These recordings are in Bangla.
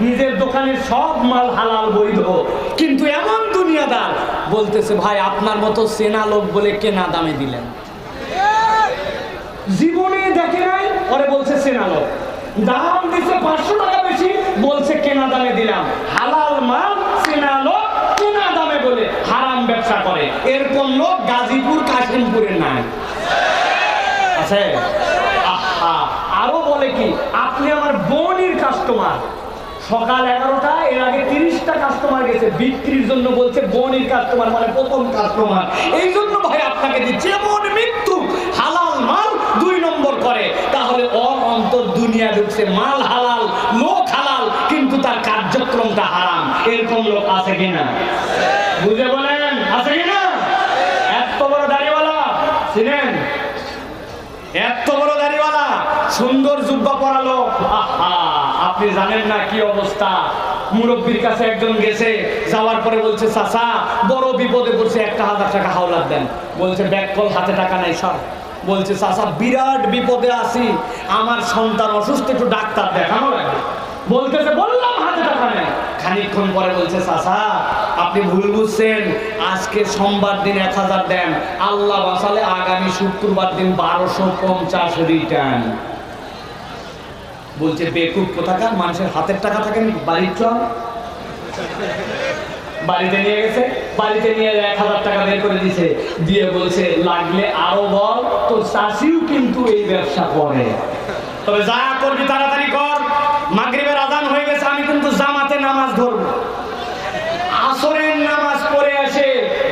নিজের দোকানের সব মাল হালাল বৈধ। কিন্তু এমন দুনিয়াদার বলতেছে ভাই আপনার মতো সেনা লোক বলে কেনা দামে দিলেন। জীবনে দেখে নাই পরে বলছে সেনা লোক। দাম দিছে পাঁচশো টাকা বেশি বলছে কেনা দামে দিলাম। হালাল মাল সেনা লোক কেনা দামে বলে হারাম ব্যবসা করে। এরকম লোক গাজীপুর কাশিমপুরের নাই। আছে আহা, আরও বলে কি আপনি আমার বোনের কাস্টমার সকাল এগারোটা এর আগে তিরিশটা কাস্টমার গেছে, বিক্রির জন্য বলছে, বনির কাস্টমার মানে প্রথম কাস্টমার এই জন্য ভাই আপনাকে দিচ্ছে যেমন মৃত্যু, হালাল মাল দুই নম্বর করে। তাহলে অন্তর দুনিয়া ঢুকছে, মাল হালাল, লোক হালাল, কিন্তু তার কার্যক্রমটা হারাম। এরকম লোক আছে কিনা? বুঝে বলেন, আছে কিনা? এত বড় দাড়িওয়ালা, চিনেন? এত বড় দাড়িওয়ালা, সুন্দর জুব্বা পরালো আহা। আপনি জানেন না কি অবস্থা? মুরব্বীর কাছে একজন গেছে, যাওয়ার পরে বলছে, চাচা, বড় বিপদে পড়ছে, একটা হাজার টাকা হাওলাত দেন। বলছে ব্যাগ কল হাতে টাকা নাই, সর। বলছে, চাচা, বিরাট বিপদে আছি, আমার সন্তান অসুস্থ, একটু ডাক্তার দেখানো লাগে বলতেছে, বললাম, হাতে টাকা নেই। খানিকক্ষণ পরে বলছে, চাচা, আপনি ভুল বুঝছেন, আজকে সোমবার দিন এক হাজার দেন, আল্লাহ বাসালে আগামী শুক্রবার দিন বারোশো পঞ্চাশ রিটার্ন বলছে, বেকুব কোথাকার? মানুষের হাতের টাকা থাকে বাড়ির চল বাড়িতে নিয়ে গেছে, বাড়িতে নিয়ে এক হাজার টাকা বের করে দিছে। দিয়ে বলছে, লাগলে আরও বল, তোর চাষিও কিন্তু এই ব্যবসা করে। তবে যা করবি তাড়াতাড়ি কর, মাগরিবের আদান হয়ে গেছে, আমি কিন্তু জামাতে নামাজ ধরবো। আসরের নামাজ পড়ে আসে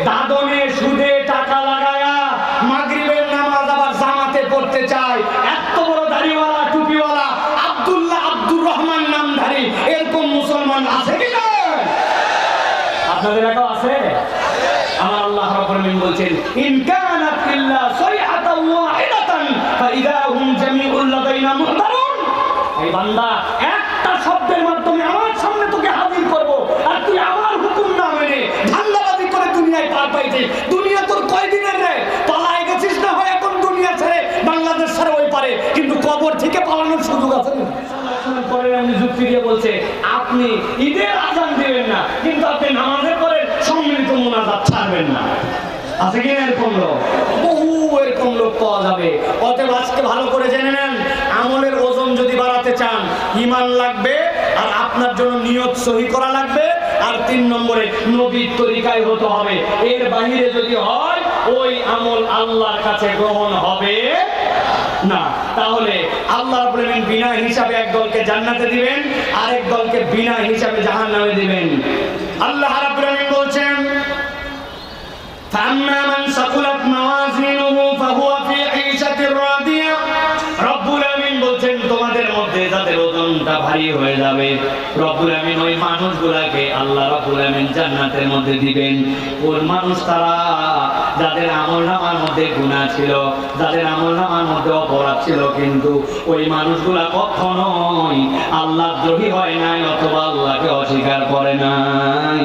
দাদনে সুদে টাকা লাগায়া মাগরিবের নামাজ আবার জামাতে পড়তে চায় এত বড় দাড়িওয়ালা টুপিওয়ালা আব্দুল্লাহ আব্দুর রহমান নামধারী এরকম মুসলমান আছে কি না আপনাদের একা আছে? আমার আল্লাহ রাব্বুল আলামিন বলছেন, ইন কানাত ইল্লা সাইহাতান ওয়াহিদাতান, ফাইদা হুম জামিউল লাদাইনা মুহদারুন এই বান্দা, একটা শব্দের মাধ্যমে আমার সামনে তোকে হাজির করব, আর তুই আমার হুকুম না মেনে ধান্দাবাজি করে দুনিয়ায় পার পাইতে দুনিয়া তোর কয়দিনের রে? পালায় গেছিস না হয় এখন দুনিয়া ছেড়ে বাংলাদেশ ছেড়ে ওই পারে, কিন্তু কবর থেকে পালানোর সুযোগ আছে না পরে এমনি যুক্তি দিয়ে বলছে, আপনি ঈদের আজান দিবেন না, কিন্তু আপনি নামাজের পরে সম্মিলিত মোনাজাত ছাড়বেন না। আছে কি এরকম লোক বহু এরকম লোক পাওয়া যাবে। অতএব আজকে ভালো করে জেনে নেন, আমলের ওজন যদি বাড়াতে চান ইমান লাগবে, আর আপনার জন্য নিয়ত সহি করা লাগবে, আর তিন নম্বরে নবীর তরিকায় হতে হবে। এর বাহিরে যদি হয়, ওই আমল আল্লাহর কাছে গ্রহণ হবে না, তাহলে আল্লাহ রাব্বুল বিনা হিসাবে এক দলকে জান্নাতে দিবেন, আরেক দলকে বিনা হিসাবে জাহান্নামে দিবেন। আল্লাহ বলছেন যাদের ওজনটা ভারী হয়ে যাবে। রব্বুল আমিন ওই মানুষগুলাকে আল্লাহ রব্বুল আমিন জান্নাতের মধ্যে দিবেন। কোন মানুষ তারা যাদের আমল নামার মধ্যে গুনাহ ছিল, যাদের আমল নামার মধ্যে অপরাধ ছিল, কিন্তু ওই মানুষগুলা কখনোই আল্লাহ দ্রোহী হয় নাই অথবা আল্লাহকে অস্বীকার করে নাই।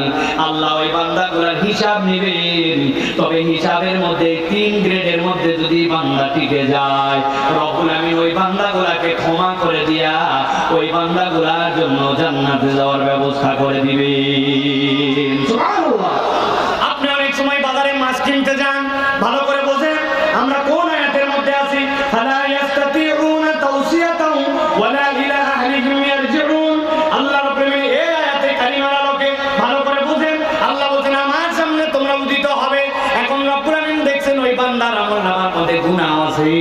আল্লাহ ওই বান্দাগুলার হিসাব নেবেন তবে হিসাবের মধ্যে তিন গ্রেডের মধ্যে যদি বান্দা টিকে যায়, রব্বুল আমি ওই বান্দাগুলাকে ক্ষমা করে দিয়া ওই বান্দাগুলার জন্য জান্নাতে যাওয়ার ব্যবস্থা করে দিবেন বান্দার আমল নামার মধ্যে গুণা আছে,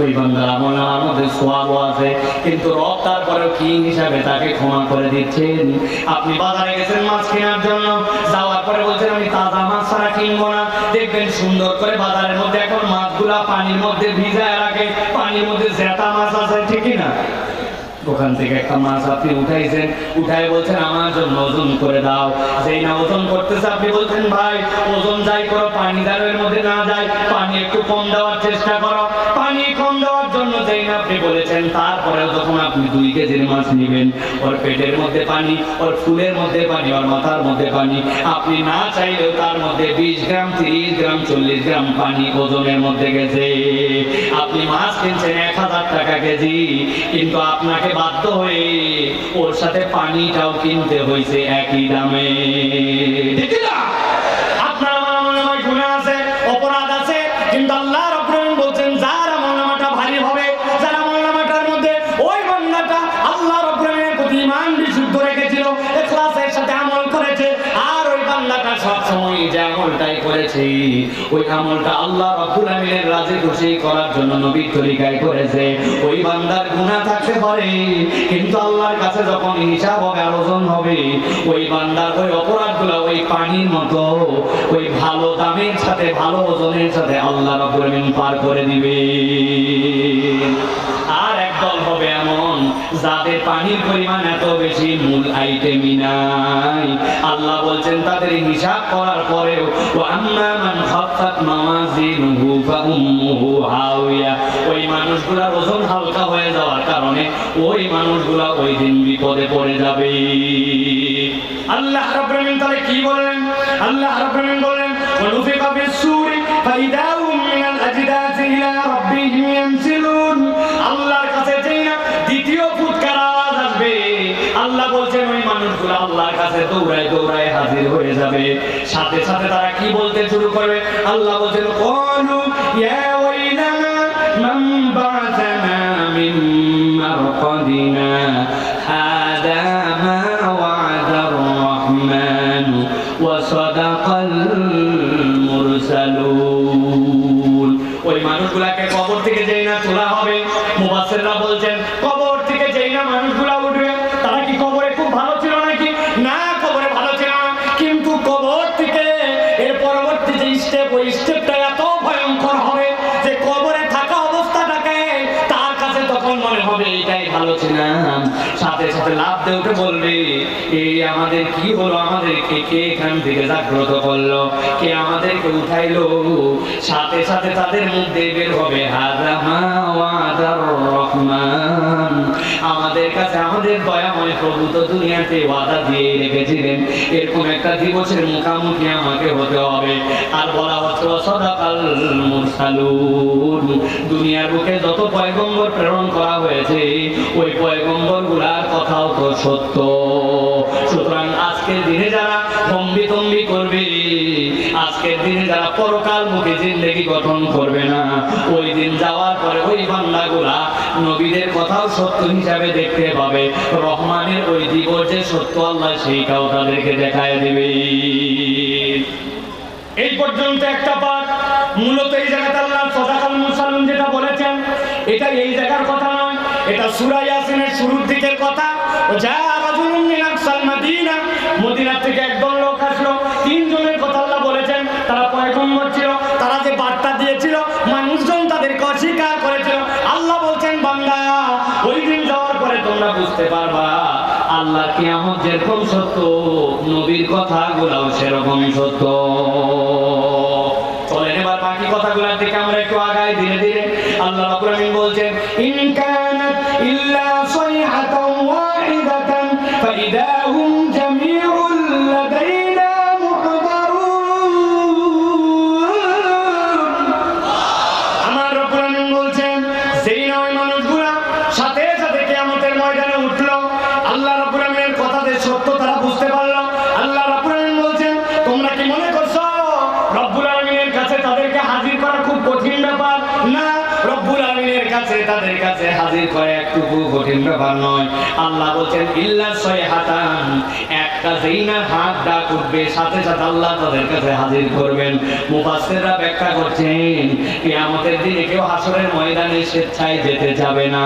ওই বান্দার আমল নামার মধ্যে সোয়াবও আছে, কিন্তু রব তারপরে কি হিসাবে তাকে ক্ষমা করে দিচ্ছেন। আপনি বাজারে গেছেন মাছ কেনার জন্য, যাওয়ার পরে বলছেন, আমি তাজা মাছ ছাড়া কিনবো না। দেখবেন সুন্দর করে বাজারের মধ্যে এখন মাছগুলা পানির মধ্যে ভিজায় রাখে, পানির মধ্যে জেতা মাছ আছে, ঠিকই না? ওখান থেকে একটা মাছ আপনি উঠাইছেন উঠাই বলছেন, আমার জন্য ওজন করে দাও। যেই না ওজন করতেছে, আপনি বলছেন, ভাই, ওজন যাই করো, পানি দাঁড়ের মধ্যে না যায় পানি একটু কম দেওয়ার চেষ্টা করো। পানি কম দেওয়ার জন্য যেই না আপনি বলেছেন, তারপরেও যখন আপনি দুই কেজির মাছ নেবেন, ওর পেটের মধ্যে পানি, ওর ফুলের মধ্যে পানি, ওর মাথার মধ্যে পানি, আপনি না চাইলেও তার মধ্যে বিশ গ্রাম, তিরিশ গ্রাম, চল্লিশ গ্রাম পানি ওজনের মধ্যে গেছে। আপনি মাছ কিনছেন এক হাজার টাকা কেজি, কিন্তু আপনাকে বাধ্য হয়ে ওর সাথে পানিটাও কিনতে হয়েছে একই দামে। আমলটাই করেছে, ওই আমলটা আল্লাহ রাব্বুল আলামিনের রাজি খুশি করার জন্য নবীর তরিকায় করেছে। ওই বান্দার গুনাহ থাকতে পারে, কিন্তু আল্লাহর কাছে যখন হিসাব হবে ওজন হবে, ওই বান্দার ওই অপরাধগুলো ওই পানির মতো, ওই ভালো দামের সাথে, ভালো ওজনের সাথে আল্লাহ রাব্বুল আলামিন পার করে দিবে। আর একদল হবে এমন যাদের পানির পরিমাণ এত বেশি, মূল আইটেমই নাই। আল্লাহ বলছেন, তাদের হিসাব করার পরেও হালকা হয়ে যাওয়ার কারণে, ওই মানুষগুলা ওই দিন আল্লাহ কি বলেন? আল্লাহ বলেন দৌড়ায় দৌড়ায় হাজির হয়ে যাবে। সাথে সাথে তারা কি বলতে শুরু করবে? আল্লাহ বলছেন, কলু ইয়া ওয়াইলানা দিয়ে উঠে বলবে এই আমাদের কি হলো? আমাদেরকে কে এখান থেকে জাগ্রত করল? কে আমাদেরকে উঠাইলো? সাথে সাথে তাদের মধ্যে বের হবে রহমান। আমাদের কাছে আমাদের দয়াময় প্রভু তো দুনিয়াতে ওয়াদা দিয়ে রেখেছিলেন। এরকম একটা দিবসের মুখামুখি আমাকে হতে হবে। আর বলা হচ্ছে সদাকাল দুনিয়ার বুকে যত পয়গম্বর প্রেরণ করা হয়েছে, ওই পয়গম্বর সত্য। সুতরাং আজকের দিনে যারা তম্বি তম্বি করবে, আজকের দিনে যারা পরকাল মুখে জিন্দগি গঠন করবে না, ওই দিন যাওয়ার পরে ওই বান্দাগুলা নবীদের কথাও সত্য হিসাবে দেখতে পাবে। রহমানের ওই দিবস যে সত্য আল্লাহ সেইটাও তাদেরকে দেখায় দেবে। এই পর্যন্ত একটা পাঠ, মূলত এই জায়গাতে আল্লাহ সদাকাল মুসাল্লুম যেটা বলেছেন, এটা এই জায়গার কথা নয়, এটা সূরা ইয়াসিনের শুরুর দিকের কথা। থেকে লোক আসলো। তিনজনের কথা আল্লাহ বলেছেন, তারা তারা বার্তা দিয়েছিল, মানুষজন তাদেরকে করেছিল। বলছেন, বান্দা, ওই দিন যাওয়ার পরে তোমরা বুঝতে পারবা, আল্লাহ যেরকম সত্য সত্য। আমরা একটু ধীরে ধীরে। আল্লাহ বলছেন, ইন আমার রব্বুল বলছেন, সেই নয় মানুষগুলা সাথে সাথে কিয়ামতের ময়দানে উঠল। আল্লাহ রাব্বুল আলামিনের কথাতে সত্য তারা বুঝতে পারল। আল্লাহ রাব্বুল বলছেন, তোমরা কি মনে করছ? রব্বুল আলামিনের কাছে তাদেরকে হাজির করা খুব কঠিন ব্যাপার। না রব্বুল আমিনের কাছে, তাদের কাছে হাজির করে একটুকু কঠিন ব্যাপার নয়। আল্লাহ বলছেন, ইল্লা সাইহাতান একটা যেই না হাত ডাক উঠবে সাথে সাথে আল্লাহ তাদের কাছে হাজির করবেন। ব্যাখ্যা করছেন দিনে কেউ হাসরের ময়দানে স্বেচ্ছায় যেতে যাবে না।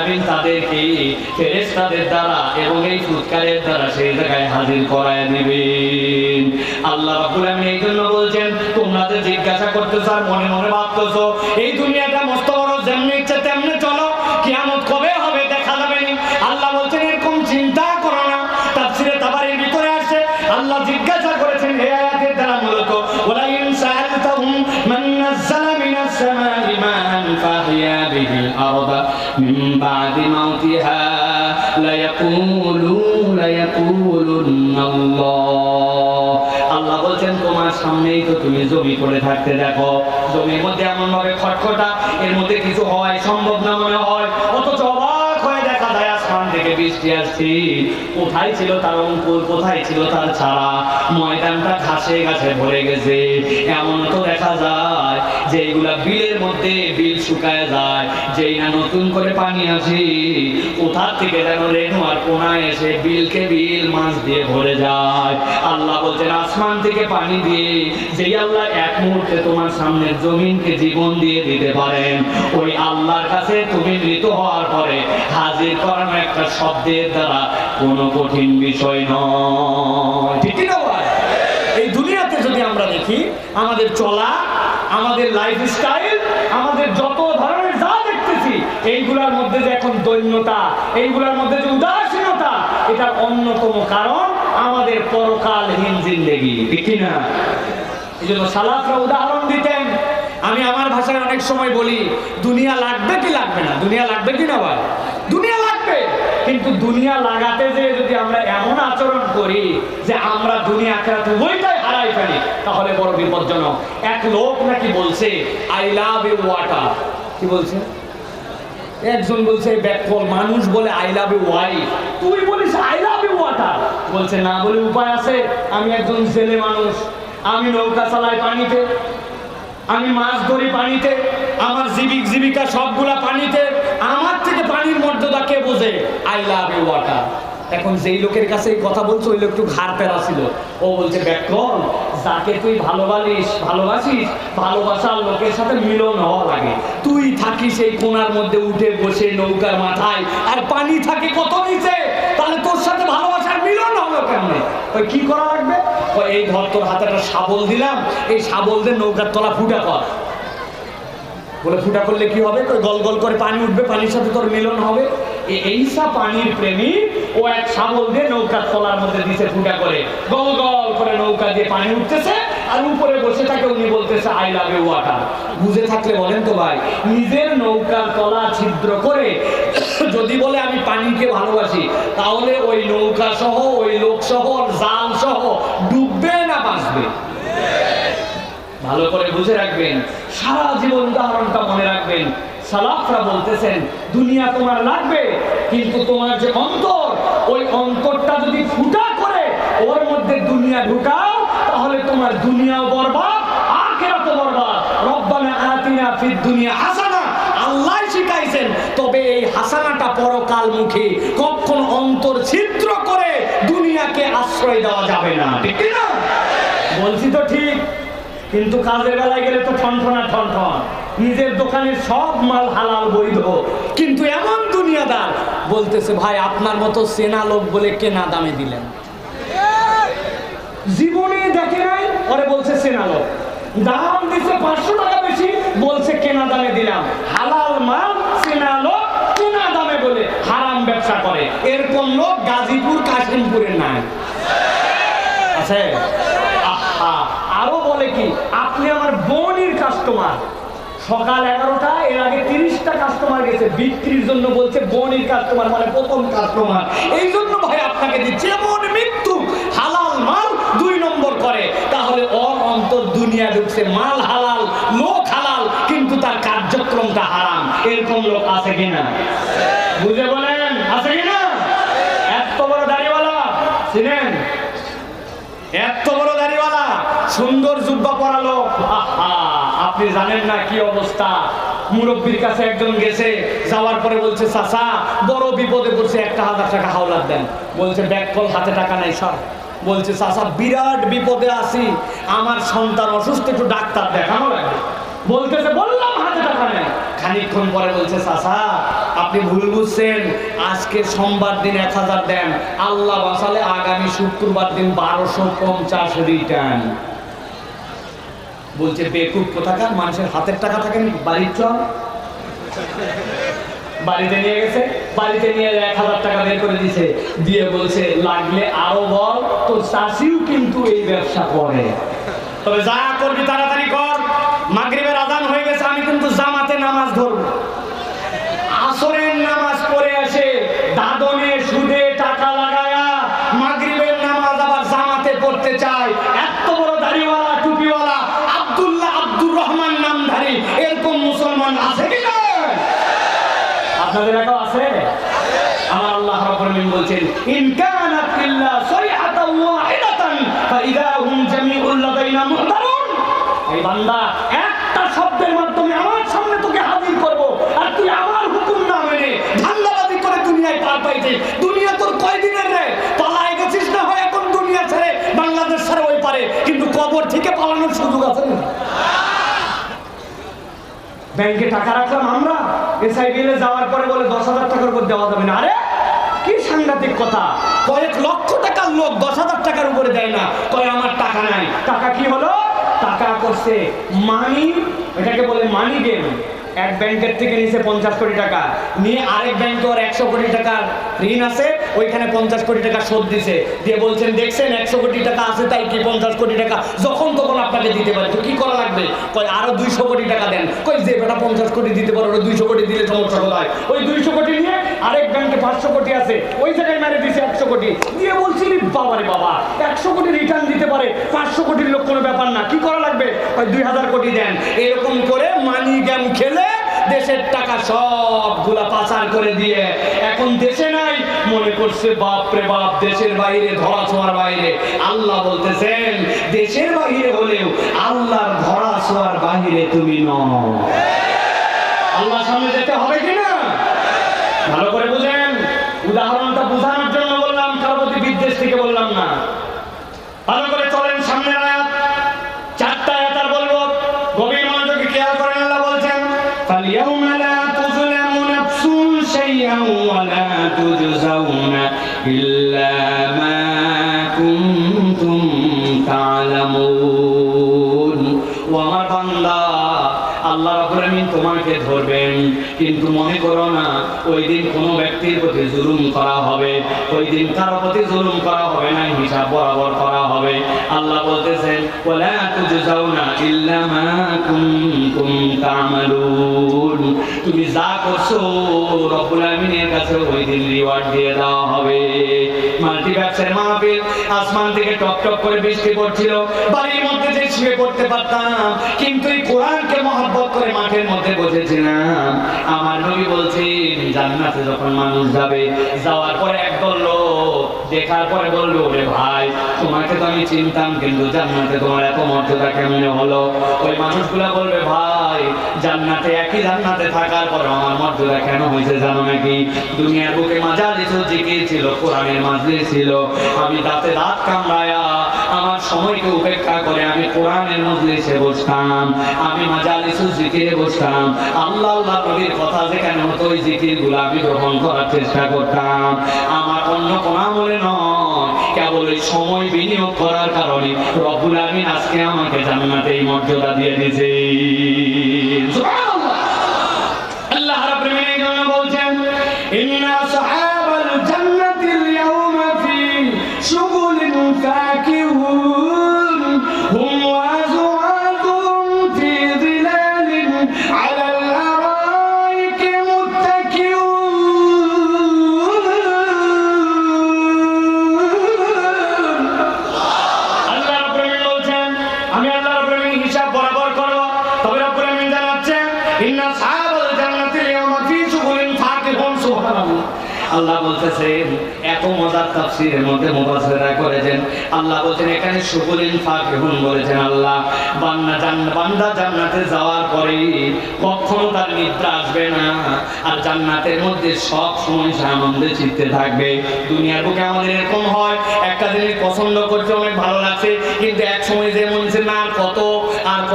আমিন তাদেরকে দ্বারা এবং এই ফুৎকারের দ্বারা সেই জায়গায় হাজির করায় দিবেন আল্লাহ রাব্বুল আমিন এই জন্য বলছেন, তোমরা জিজ্ঞাসা করতেছো মনে মনে ভাবতেছো, এই দুনিয়াটা লা ইয়াকুলু লা ইয়াকুলুন্না আল্লাহ আল্লাহ বলছেন, তোমার সামনেই তো তুমি জমি করে থাকতে দেখো। জমির মধ্যে এমন ভাবে খটখটা, এর মধ্যে কিছু হয়, সম্ভব না মনে হয়। অথচ অবাক বৃষ্টি আসছে। কোথায় ছিল তার অঙ্কুর, কোথায় ছিল তার ছাড়া ময়দানটা ঘাসে ঘাসে ভরে গেছে। এমন তো দেখা যায় যে এগুলা বিলের মধ্যে বিল শুকায় যায়, যেই না নতুন করে পানি আসে, কোথা থেকে যেন রেণু আর কোনায় এসে বিলকে বিল মাছ দিয়ে ভরে যায়। আল্লাহ বলছেন, আসমান থেকে পানি দিয়ে যেই আল্লাহ এক মুহূর্তে তোমার সামনের জমিনকে জীবন দিয়ে দিতে পারেন, ওই আল্লাহর কাছে তুমি মৃত হওয়ার পরে হাজির করানো একটা শব্দের দ্বারা কোনো কঠিন বিষয় নয়। ঠিক না এই দুনিয়াতে যদি আমরা দেখি, আমাদের চলা আমাদের লাইফ স্টাইল আমাদের যত ধরনের যা দেখতেছি, এইগুলার মধ্যে যে এখন দৈন্যতা, এইগুলার মধ্যে যে উদাসীনতা, এটার অন্যতম কারণ আমাদের পরকালহীন জিন্দেগি কি না এই জন্য সালাফরা উদাহরণ দিতেন। আমি আমার ভাষায় অনেক সময় বলি, দুনিয়া লাগবে কি লাগবে না? দুনিয়া লাগবে কি না ভাই? দুনিয়া লাগবে। কিন্তু দুনিয়া লাগাতে যে যদি আমরা এমন আচরণ করি যে আমরা দুনিয়া উভয়টাই হারাই ফেলি তাহলে বড় বিপজ্জনক। এক লোক নাকি বলছে আই লাভ ইউ ওয়াটার কি বলছে? একজন বলছে ব্যাকফল মানুষ বলে আই লাভ ইউ ওয়াইফ তুই বলিস আই লাভ ইউ ওয়াটার বলছে, না বলে উপায় আছে। আমি একজন ছেলে মানুষ। আমি নৌকা চালাই পানিতে। আমি মাছ ধরি পানিতে। আমার জীবিক জীবিকা সবগুলা পানিতে। আমার থেকে পানির মর্যাদা কে বোঝে? আই লাভ ইউ ওয়াটার এখন যেই লোকের কাছে এই কথা বলছো, ওই লোক একটু ঘাড় পেরা ছিল। ও বলছে, ব্যাকরণ, যাকে তুই ভালোবাসিস ভালোবাসিস, ভালোবাসার লোকের সাথে মিলন হওয়া লাগে। তুই থাকিস এই কোনার মধ্যে উঠে বসে নৌকার মাথায়, আর পানি থাকে কত নিচে? তাহলে তোর সাথে ভালোবাসার মিলন হলো কেমনে? ওই কি করা লাগবে? এই ঘর তোর হাতে একটা শাবল দিলাম, এই শাবল দিয়ে নৌকার তলা ফুটা কর। বলে, ফুটা করলে কি হবে? তোর গল গল করে পানি উঠবে, পানির সাথে তোর মিলন হবে। এইসা পানির প্রেমী ও এক শাবল দিয়ে নৌকার তলার মধ্যে দিছে ফুটা করে। গল গল করে নৌকা দিয়ে পানি উঠতেছে আর উপরে বসে থাকে উনি বলতেছে আই লাভ ইউ ওয়াটার বুঝে থাকলে বলেন তো ভাই, নিজের নৌকার তলা ছিদ্র করে যদি বলে আমি পানিকে ভালোবাসি, তাহলে ওই নৌকা সহ, ওই লোক সহ জাল সহ ডুববে না বাঁচবে? ভালো করে বুঝে রাখবেন, সারা জীবন উদাহরণটা মনে রাখবেন সালাফরা বলতেছেন, দুনিয়া তোমার লাগবে, কিন্তু তোমার যে অন্তর, ওই অন্তরটা যদি ফুটা করে ওর মধ্যে দুনিয়া ঢুকাও, তাহলে তোমার দুনিয়াও বরবাদ, আখেরাতও বরবাদ। রব্বানা আতিনা ফিদ দুনিয়া হাসানা। আল্লাহ শিখাইছেন, তবে এই হাসানাটা পরকালমুখী। কখন অন্তর ছিদ্র করে দুনিয়াকে আশ্রয় দেওয়া যাবে না। ঠিক না বলছি তো ঠিক, কিন্তু কাজের বেলায় গেলে তো ঠনঠনা ঠনঠন। নিজের দোকানের সব মাল হালাল বৈধ। কিন্তু এমন দুনিয়াদার বলতেছে ভাই আপনার মতো সেনা লোক বলে কেনা দামে দিলেন। জীবনে দেখে নাই ওরে বলছে সেনা লোক। দাম দিছে পাঁচশো টাকা বেশি বলছে কেনা দামে দিলাম। হালাল মাল সেনা লোক কেনা দামে বলে হারাম ব্যবসা করে। এরকম লোক গাজীপুর কাশিমপুরের নাই। আছে আহা, আরও বলে কি আপনি আমার বোনের কাস্টমার সকাল এগারোটা এর আগে তিরিশটা কাস্টমার গেছে, বিক্রির জন্য বলছে, বোনের কাস্টমার মানে প্রথম কাস্টমার এই জন্য ভাই আপনাকে দিচ্ছে যেমন মৃত্যু, হালাল মাল দুই নম্বর করে। তাহলে ওর অন্তর দুনিয়া ঢুকছে, মাল হালাল, লোক হালাল, কিন্তু তার কার্যক্রমটা হারাম। এরকম লোক আছে কিনা? বুঝে বলেন, আছে কিনা? এত বড় দাড়িওয়ালা, চিনেন? এত বড় দাড়িওয়ালা, সুন্দর জুব্বা পরালো, আহা। আপনি জানেন না কি অবস্থা? মুরব্বীর কাছে একজন গেছে, যাওয়ার পরে বলছে, চাচা, বড় বিপদে পড়ছে, একটা হাজার টাকা হাওলাত দেন। বলছে, ব্যাগ কল হাতে টাকা নাই, সর। বলছে, চাচা, বিরাট বিপদে আছি, আমার সন্তান অসুস্থ, একটু ডাক্তার দেখানো লাগে বলতেছে, বললাম, হাতে টাকা নেই। খানিকক্ষণ পরে বলছে, চাচা, আপনি ভুল বুঝছেন, আজকে সোমবার দিন এক হাজার দেন, আল্লাহ বাসালে আগামী শুক্রবার দিন বারোশো পঞ্চাশ রিটার্ন বলছে বেকুব কোথাকার? মানুষের হাতের টাকা থাকে বাড়ির চল। বাড়িতে নিয়ে গেছে, বাড়িতে নিয়ে এক হাজার টাকা বের করে দিছে। দিয়ে বলছে, লাগলে আরও বল, তোর চাষিও কিন্তু এই ব্যবসা করে। তবে যা করবি তাড়াতাড়ি কর মাগরিবের আজান হয়ে গেছে আমি কিন্তু জামাতে নামাজ ধরবো আসরের নামাজ পড়ে আসে দাদনে সুদে টাকা লাগায়া মাগরিবের নামাজ আবার জামাতে পড়তে চায় এত বড় দাড়িওয়ালা টুপিওয়ালা আব্দুল্লাহ আব্দুর রহমান নামধারী এরকম মুসলমান আছে কি না আপনাদের আছে? আমার আল্লাহ রাব্বুল আলামিন ইন কানাত ইল্লা ওয়াহিদাতান হুম জামিউল লাদাইনা এই বান্দা, একটা শব্দের মাধ্যমে আমার সামনে তোকে হাজির করব, আর তুই আমার হুকুম না মেনে ধান্দাবাজি করে দুনিয়ায় পার পাইছিস। দুনিয়া তোর কয়দিনের রে? পালায় গেছিস না হয় এখন দুনিয়া ছেড়ে বাংলাদেশ ছেড়ে ওই পারে, কিন্তু কবর থেকে পালানোর সুযোগ আছে না? ব্যাংকে টাকা রাখলাম আমরা? এসআইবিএল যাওয়ার পরে বলে দশ হাজার টাকার উপর দেওয়া যাবে না। আরে, কি সাংঘাতিক কথা? কয়েক লক্ষ টাকার লোক দশ হাজার টাকার উপরে দেয় না। কয়, আমার টাকা নাই। টাকা কি হলো? টাকা করছে মানি এটাকে বলে মানি গেম এক ব্যাংকের থেকে নিছে পঞ্চাশ কোটি টাকা। নিয়ে আরেক ব্যাংকে ওর একশো কোটি টাকার ঋণ আছে। ওইখানে পঞ্চাশ কোটি টাকা শোধ দিছে। দিয়ে বলছেন, দেখছেন, একশো কোটি টাকা আছে, তাই কি পঞ্চাশ কোটি টাকা? যখন তখন আপনাকে দিতে পারে। তো কি করা লাগবে? কই আরও দুইশো কোটি টাকা দেন। কই যে বেটা পঞ্চাশ কোটি দিতে পারো দুইশো কোটি দিলে সমস্যা কোথায়? ওই দুইশো কোটি নিয়ে আরেক ব্যাংকে পাঁচশো কোটি আছে। ওই জায়গায় মেরে দিছে একশো কোটি। দিয়ে বলছি বাবা রে বাবা, একশো কোটি রিটার্ন দিতে পারে, পাঁচশো কোটির লোক কোনো ব্যাপার না। কি করা লাগবে? দুই হাজার কোটি দেন। এরকম করে মানি গেম খেলে দেশের টাকা সবগুলা পাচার করে দিয়ে এখন দেশে নাই, মনে করছে বাপ রে বাপ, দেশের বাইরে ধরা ছোঁয়ার বাইরে। আল্লাহ বলতেছেন, দেশের বাইরে হলেও আল্লাহর ধরা ছোঁয়ার বাইরে তুমি ন আল্লাহ সামনে যেতে হবে কিনা ভালো করে বুঝেন উদাহরণটা تجزون আলামিন তোমাকে ধরবেন। কিন্তু মনে করো না ওই দিন কোনো ব্যক্তির প্রতি জুলুম করা হবে ওই দিন কারও প্রতি জুলুম করা হবে না, হিসাব বরাবর করা হবে। আল্লাহ বলতেছেন, ওয়ালা তুজজাউনা ইল্লা মা কুনতুম তা'মালুন। তুমি যা করছ, রব্বুল আলামিনের কাছে ওই দিন রিওয়ার্ড দিয়ে দেওয়া হবে। মাল্টি ব্যবসার মাহফিল, আসমান থেকে টপ টপ করে বৃষ্টি পড়ছিল, বাড়ির মধ্যে যে শুয়ে পড়তে পারতাম, কিন্তু কোরআনকে মহব্বত করে মাঠের মধ্যে বসেছিলাম। আমার নবী বলছে জান্নাতে যখন মানুষ যাবে, যাওয়ার পরে একদল লোক দেখার পরে বলল রে ভাই, তোমাকে তো আমি চিনতাম, কিন্তু জান্নাতে তোমার এত মর্যাদা কেমন হলো? ওই মানুষগুলা বলবে, ভাই আমার সময়কে উপেক্ষা করে আমি কোরআনের মজলিসে বসতাম। আমি মাজালিস জিকিরে বসতাম। আল্লাহ আল্লাহ নবীর কথা যেখানে হতো ওই জিকিরগুলো আমি গ্রহণ করার চেষ্টা করতাম। আমার অন্য কোন আমলে নয়। কেবল ওই সময় বিনিয়োগ করার কারণে রব্বুল আমিন আজকে আমাকে জান্নাতে এই মর্যাদা দিয়ে দিয়েছে তাফসীরের মধ্যে মুফাসসিররা করেছেন। আল্লাহ বলছেন, এখানে শুগুলিন ফাকিহুন বলেছেন আল্লাহ। বান্দা জান্নাত বান্দা জান্নাতে যাওয়ার পরে কখনো তার নিদ্রা আসবে না। আর জান্নাতের মধ্যে সব সময় সে আনন্দে চিত্তে থাকবে। দুনিয়ার বুকে আমাদের এরকম হয়, একটা জিনিস পছন্দ করতে অনেক ভালো লাগছে, কিন্তু এক সময় যে মনে না কত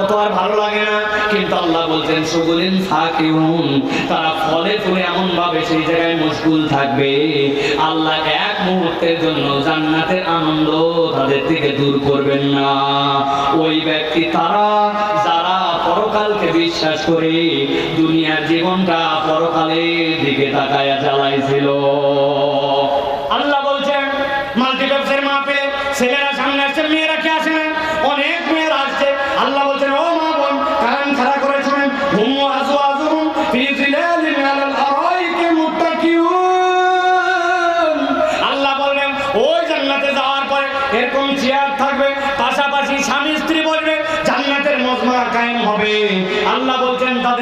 কত আর ভালো লাগে না। কিন্তু আল্লাহ বলছেন, সুগুলিন ফাকিহুন। তারা ফলে ফুলে এমন ভাবে সেই জায়গায় মশগুল থাকবে। আল্লাহ এক মুহূর্তের জন্য জান্নাতের আনন্দ তাদের থেকে দূর করবেন না। ওই ব্যক্তি তারা, যারা পরকালকে বিশ্বাস করে, দুনিয়ার জীবনটা পরকালের দিকে তাকায়া চালাইছিল Please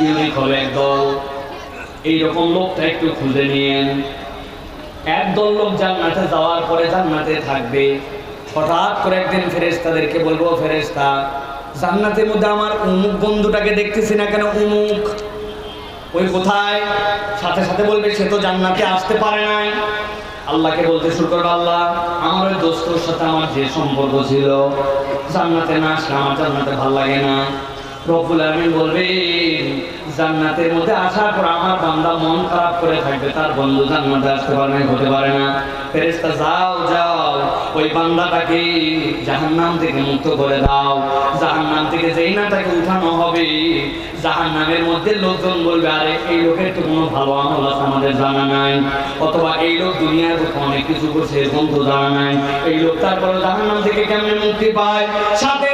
ইউনিক হবে একদল, এইরকম লোকটা একটু খুঁজে নিয়েন। একদল লোক জান্নাতে যাওয়ার পরে জান্নাতে থাকবে। হঠাৎ করে একদিন ফেরেশতাদেরকে বলব, ফেরেশতা, জান্নাতের মধ্যে আমার উমুক বন্ধুটাকে দেখতেছি না কেন উমুক? ওই কোথায়? সাথে সাথে বলবে, সে তো জান্নাতে আসতে পারে নাই। আল্লাহকে বলতে শুরু করবে, আল্লাহ, আমার ওই দোস্তর সাথে আমার যে সম্পর্ক ছিল, জান্নাতে না আসলে আমার জান্নাতে ভালো লাগে না। রব্বুল জান্নাতের মধ্যে আসার পর আমার বান্দা মন খারাপ করে থাকবে, তার বন্ধু জান্নাতে আসতে হতে পারে না। যাও যাও, ওই বান্দাটাকে জাহান্নাম থেকে মুক্ত করে দাও। জাহান্নাম থেকে যেই না তাকে উঠানো হবে, জাহান্নামের মধ্যে লোকজন বলবে, আরে, এই লোকের তো কোনো ভালো আমল আছে আমাদের জানা নাই। অথবা, এই লোক দুনিয়ার অনেক কিছু করছে এরকম তো জানা নাই। এই লোক তারপরে জাহান্নাম থেকে কেমনে মুক্তি পায়? সাথে